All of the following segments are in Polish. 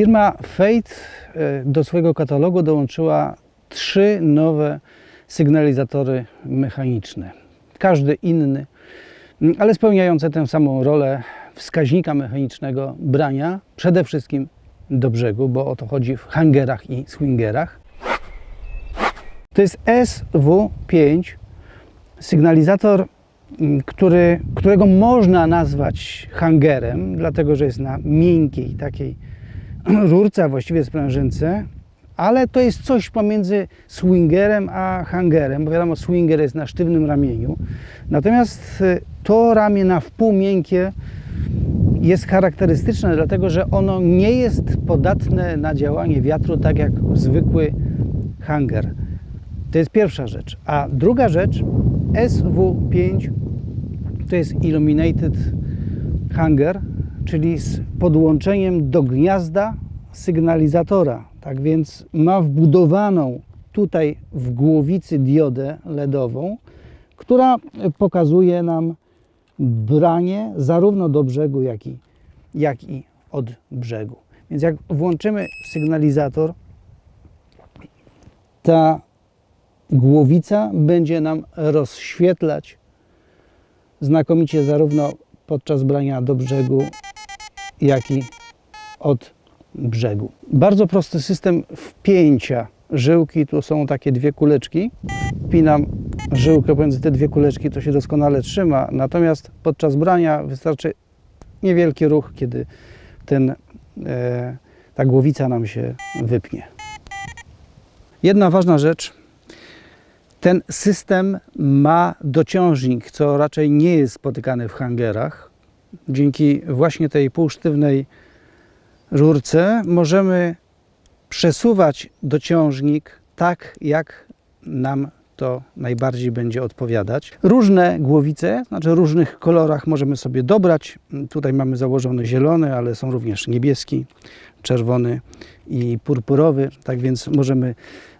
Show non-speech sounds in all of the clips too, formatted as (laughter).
Firma Fate e, do swojego katalogu dołączyła trzy nowe sygnalizatory mechaniczne. Każdy inny, m, ale spełniające tę samą rolę wskaźnika mechanicznego brania, przede wszystkim do brzegu, bo o to chodzi w hangerach i swingerach. To jest SW5, sygnalizator, m, który, którego można nazwać hangerem, dlatego że jest na miękkiej takiej (clears throat) rurce, a właściwie sprężynce, ale to jest coś pomiędzy swingerem a hangerem, bo wiadomo, swinger jest na sztywnym ramieniu. Natomiast y, to ramię na wpół miękkie jest charakterystyczne, dlatego że ono nie jest podatne na działanie wiatru, tak jak zwykły hanger. To jest pierwsza rzecz. A druga rzecz, SW5 to jest Illuminated Hanger, czyli z podłączeniem do gniazda sygnalizatora. Tak więc ma wbudowaną tutaj w głowicy diodę LEDową, która pokazuje nam branie zarówno do brzegu, jak i, jak i od brzegu. Więc jak włączymy sygnalizator, ta głowica będzie nam rozświetlać znakomicie zarówno podczas brania do brzegu, jak i od brzegu. Bardzo prosty system wpięcia żyłki. Tu są takie dwie kuleczki. Wpinam żyłkę pomiędzy te dwie kuleczki, to się doskonale trzyma. Natomiast podczas brania wystarczy niewielki ruch, kiedy ten, e, ta głowica nam się wypnie. Jedna ważna rzecz. Ten system ma dociążnik, co raczej nie jest spotykane w hangerach. Dzięki właśnie tej półsztywnej rurce możemy przesuwać dociążnik tak, jak nam to najbardziej będzie odpowiadać. Różne głowice, znaczy różnych kolorach możemy sobie dobrać. Tutaj mamy założony zielony, ale są również niebieski, czerwony i purpurowy, tak więc możemy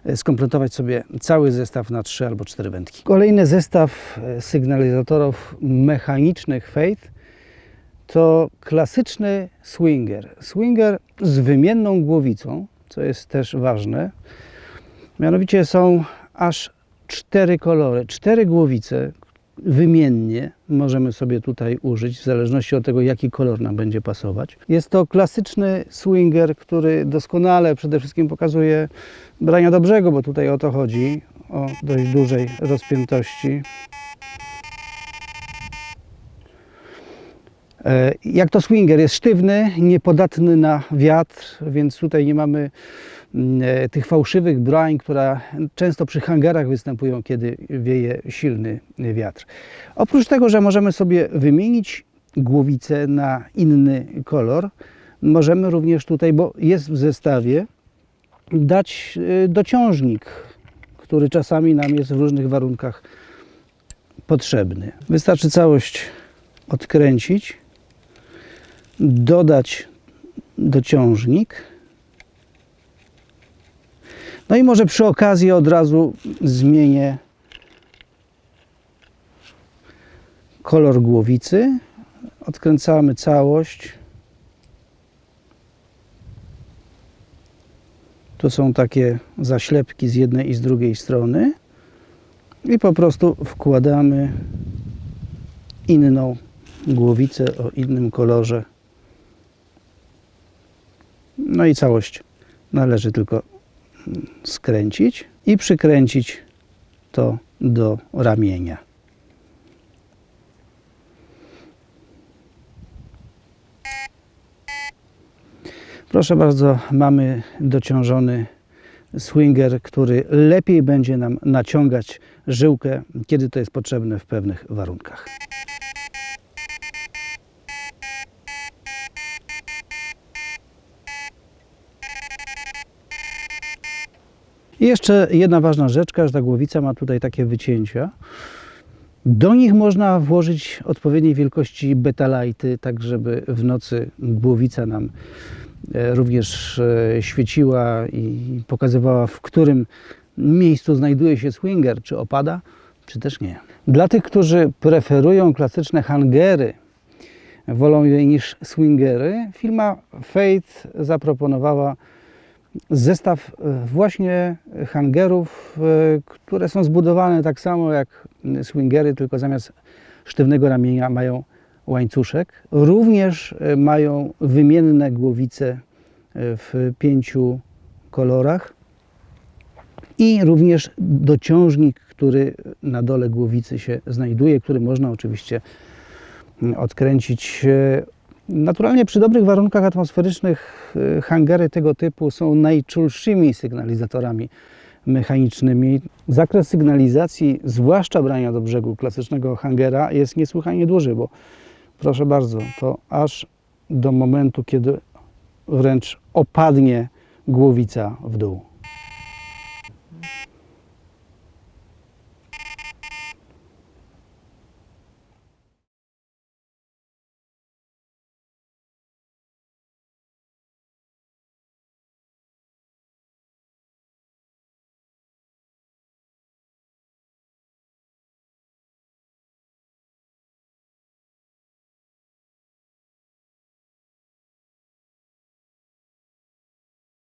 e, skompletować sobie cały zestaw na trzy albo cztery wędki. Kolejny zestaw e, sygnalizatorów mechanicznych Fate to klasyczny swinger. Swinger z wymienną głowicą, co jest też ważne. Mianowicie są aż cztery kolory, cztery głowice wymiennie możemy sobie tutaj użyć, w zależności od tego, jaki kolor nam będzie pasować. Jest to klasyczny swinger, który doskonale przede wszystkim pokazuje brania do brzegu, bo tutaj o to chodzi, o dość dużej rozpiętości. E, Jak to swinger jest sztywny, niepodatny na wiatr, więc tutaj nie mamy mm, e, tych fałszywych brań, które często przy hangarach występują, kiedy wieje silny wiatr. Oprócz tego, że możemy sobie wymienić głowicę na inny kolor, możemy również tutaj, bo jest w zestawie, dać e, dociążnik, który czasami nam jest w różnych warunkach potrzebny. Wystarczy całość odkręcić dodać dociążnik. No i może przy okazji od razu zmienię kolor głowicy. Odkręcamy całość. Tu są takie zaślepki z jednej i z drugiej strony. I po prostu wkładamy inną głowicę o innym kolorze. No i całość należy tylko skręcić i przykręcić to do ramienia. Proszę bardzo, mamy dociążony swinger, który lepiej będzie nam naciągać żyłkę, kiedy to jest potrzebne w pewnych warunkach. I jeszcze jedna ważna rzecz, każda głowica ma tutaj takie wycięcia. Do nich można włożyć odpowiedniej wielkości betalajty, tak żeby w nocy głowica nam e, również e, świeciła i pokazywała, w którym miejscu znajduje się swinger, czy opada, czy też nie. Dla tych, którzy preferują klasyczne hangery, wolą je niż swingery, firma Fate zaproponowała zestaw e, właśnie hangerów, e, które są zbudowane tak samo jak swingery, tylko zamiast sztywnego ramienia mają łańcuszek. Również e, mają wymienne głowice w pięciu kolorach i również dociążnik, który na dole głowicy się znajduje, który można oczywiście mm, odkręcić. Naturalnie przy dobrych warunkach atmosferycznych e, hangery tego typu są najczulszymi sygnalizatorami mechanicznymi. Zakres sygnalizacji, zwłaszcza brania do brzegu klasycznego hangera jest niesłychanie duży, bo proszę bardzo, to aż do momentu, kiedy wręcz opadnie głowica w dół.